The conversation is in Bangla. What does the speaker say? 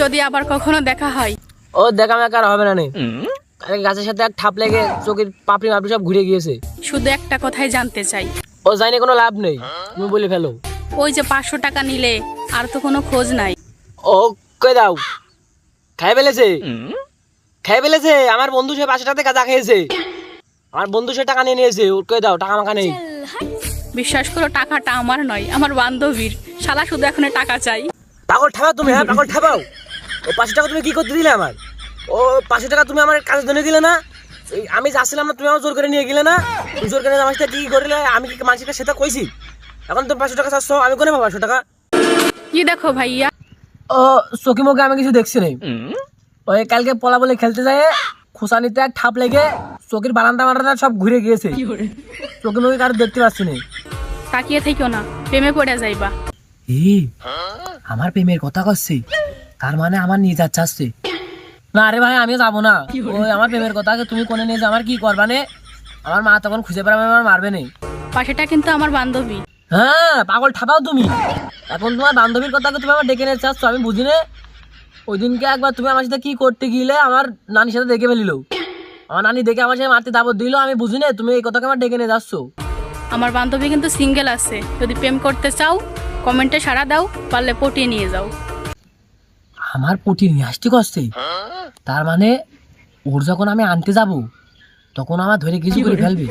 যদি আবার কখনো দেখা হয়। ও দেখা মেকা আর হবে না নে। কালকে গাছের সাথে এক ঠাপ লেগে চোখের পাপড়ি মাপড়ি সব ঘুরে গিয়েছে। শুধু একটা কথাই জানতে চাই। ও জানি কোনো লাভ নেই। তুমি বলে ফেলো। ওই যে পাঁচশো টাকা নিলে আর তো কোনো খোঁজ নাই। ও কই দাও। খাই ফেলেছে। খাই ফেলেছে। আমার বন্ধু সে পাঁচশো টাকা গাঁজা খেয়েছে। আমার বন্ধু সে টাকা নিয়ে নিয়েছে। ওর কই দাও টাকা মাখা নেই। বিশ্বাস করো টাকাটা আমার নয় আমার বান্ধবীর। শালা শুধু এখন টাকা চাই। পাগল ঠাপাও তুমি হ্যাঁ? পাগল ঠাপাও ও পাঁচশো টাকা তুমি কি করতে দিলে আমার? ও পাঁচশো টাকা তুমি আমার কাজের জন্য দিলে না? আমি যাচ্ছিলাম না তুমি আমার জোর করে নিয়ে গেলে না? জোর করে আমার সাথে কি করলে? আমি কি মানুষকে সেটা কইছি। এখন তুমি পাঁচশো টাকা চাচ্ছ আমি কোনে পাঁচশো টাকা? কি দেখো ভাইয়া। ও চোখে মুখে আমি কিছু দেখছি নেই। ওই কালকে পলা বলে খেলতে যায় খুসানিতে এক ঠাপ লেগে চোখের বারান্দা বারান্দা সব ঘুরে গিয়েছে। চোখে মুখে কারও দেখতে পাচ্ছি না তাকিয়ে থেকো না প্রেমে পড়ে যাইবা। আমার প্রেমের কথা করছি তার মানে আমার নিয়ে যাচ্ছে আসছে না আরে ভাই আমিও যাব না। ওই আমার প্রেমের কথা তুমি কোনে নিয়ে যে আমার কি করবা নে? আমার মা তখন খুঁজে পাবে আমার মারবে নেই পাশেটা কিন্তু আমার বান্ধবী। হ্যাঁ পাগল ঠাপাও তুমি। এখন তোমার বান্ধবীর কথাকে তুমি আমার ডেকে নিয়ে চাচ্ছ আমি বুঝি নে? ওই দিনকে একবার তুমি আমার সাথে কি করতে গিলে আমার নানির সাথে দেখে ফেলিল। আমার নানি দেখে আমার সাথে মারতে দাবত দিল আমি বুঝি নে তুমি এই কথাকে আমার ডেকে নিয়ে যাচ্ছ। আমার বান্ধবী কিন্তু সিঙ্গেল আছে। যদি প্রেম করতে চাও কমেন্টে সাড়া দাও পারলে পটিয়ে নিয়ে যাও। আমার পুটি নিয়ে আসতে কষ্টে তার মানে ওর যখন আমি আনতে যাব তখন আমার ধরে কিছু করে ফেলবে।